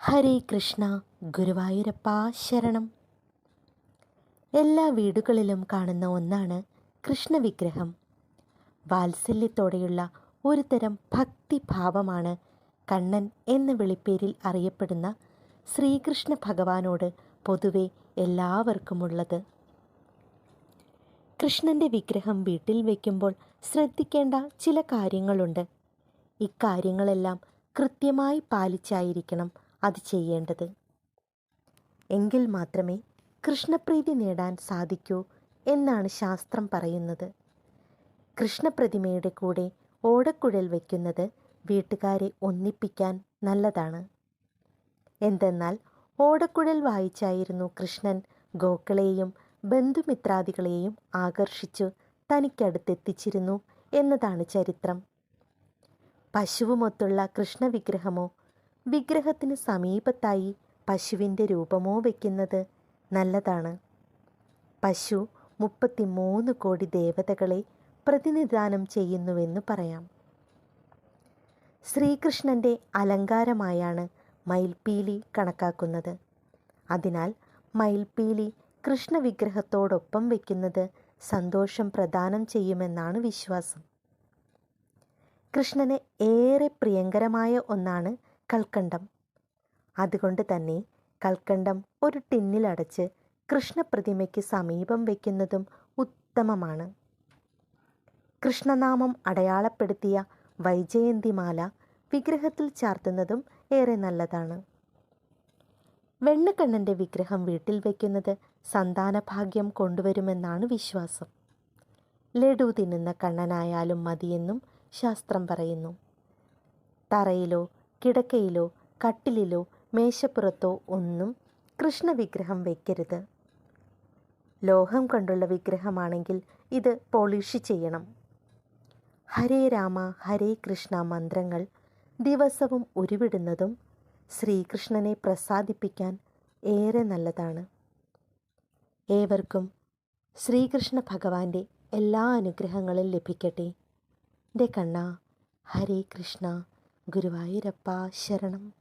ഹരേ കൃഷ്ണ ഗുരുവായൂരപ്പ ശരണം. എല്ലാ വീടുകളിലും കാണുന്ന ഒന്നാണ് കൃഷ്ണവിഗ്രഹം. വാത്സല്യത്തോടെയുള്ള ഒരു തരം ഭക്തിഭാവമാണ് കണ്ണൻ എന്ന വിളിപ്പേരിൽ അറിയപ്പെടുന്ന ശ്രീകൃഷ്ണ ഭഗവാനോട് പൊതുവെ എല്ലാവർക്കുമുള്ളത്. കൃഷ്ണന്റെ വിഗ്രഹം വീട്ടിൽ വയ്ക്കുമ്പോൾ ശ്രദ്ധിക്കേണ്ട ചില കാര്യങ്ങളുണ്ട്. ഇക്കാര്യങ്ങളെല്ലാം കൃത്യമായി പാലിച്ചായിരിക്കണം. അത് ചെയ്യേണ്ടത്. എങ്കിൽ മാത്രമേ കൃഷ്ണപ്രീതി നേടാൻ സാധിക്കൂ എന്നാണ് ശാസ്ത്രം പറയുന്നത്. കൃഷ്ണപ്രതിമയുടെ കൂടെ ഓടക്കുഴൽ വയ്ക്കുന്നത് വീട്ടുകാരെ ഒന്നിപ്പിക്കാൻ നല്ലതാണ്. എന്തെന്നാൽ ഓടക്കുഴൽ വായിച്ചായിരുന്നു കൃഷ്ണൻ ഗോക്കളെയും ബന്ധുമിത്രാദികളെയും ആകർഷിച്ചു തനിക്കടുത്തെത്തിച്ചിരുന്നു എന്നതാണ് ചരിത്രം. പശുവുമൊത്തുള്ള കൃഷ്ണവിഗ്രഹമോ വിഗ്രഹത്തിന് സമീപത്തായി പശുവിന്റെ രൂപമോ വയ്ക്കുന്നത് നല്ലതാണ്. പശു മുപ്പത്തിമൂന്ന് കോടി ദേവതകളെ പ്രതിനിധാനം ചെയ്യുന്നുവെന്ന് പറയാം. ശ്രീകൃഷ്ണന്റെ അലങ്കാരമായാണ് മയിൽപ്പീലി കണക്കാക്കുന്നത്. അതിനാൽ മയിൽപ്പീലി കൃഷ്ണവിഗ്രഹത്തോടൊപ്പം വയ്ക്കുന്നത് സന്തോഷം പ്രദാനം ചെയ്യുമെന്നാണ് വിശ്വാസം. കൃഷ്ണന് ഏറെ പ്രിയങ്കരമായ ഒന്നാണ് കൽക്കണ്ടം. അതുകൊണ്ട് തന്നെ കൽക്കണ്ടം ഒരു ടിന്നിലടച്ച് കൃഷ്ണപ്രതിമയ്ക്ക് സമീപം വയ്ക്കുന്നതും ഉത്തമമാണ്. കൃഷ്ണനാമം അടയാളപ്പെടുത്തിയ വൈജയന്തിമാല വിഗ്രഹത്തിൽ ചാർത്തുന്നതും ഏറെ നല്ലതാണ്. വെണ്ണക്കണ്ണന്റെ വിഗ്രഹം വീട്ടിൽ വയ്ക്കുന്നത് സന്താനഭാഗ്യം കൊണ്ടുവരുമെന്നാണ് വിശ്വാസം. ലഡു തിന്നുന്ന കണ്ണനായാലും മതിയെന്നും ശാസ്ത്രം പറയുന്നു. തറയിലോ കിടക്കയിലോ കട്ടിലിലോ മേശപ്പുറത്തോ ഒന്നും കൃഷ്ണവിഗ്രഹം വയ്ക്കരുത് ലോഹം കൊണ്ടുള്ള വിഗ്രഹമാണെങ്കിൽ ഇത് പോളിഷ് ചെയ്യണം. ഹരേ രാമ ഹരേ കൃഷ്ണ മന്ത്രങ്ങൾ ദിവസവും ഉരുവിടുന്നതും ശ്രീകൃഷ്ണനെ പ്രസാദിപ്പിക്കാൻ ഏറെ നല്ലതാണ്. ഏവർക്കും ശ്രീകൃഷ്ണ ഭഗവാന്റെ എല്ലാ അനുഗ്രഹങ്ങളും ലഭിക്കട്ടെ. എന്റെ കണ്ണ ഹരേ കൃഷ്ണ. ഗുരുവായൂരപ്പ ശരണം.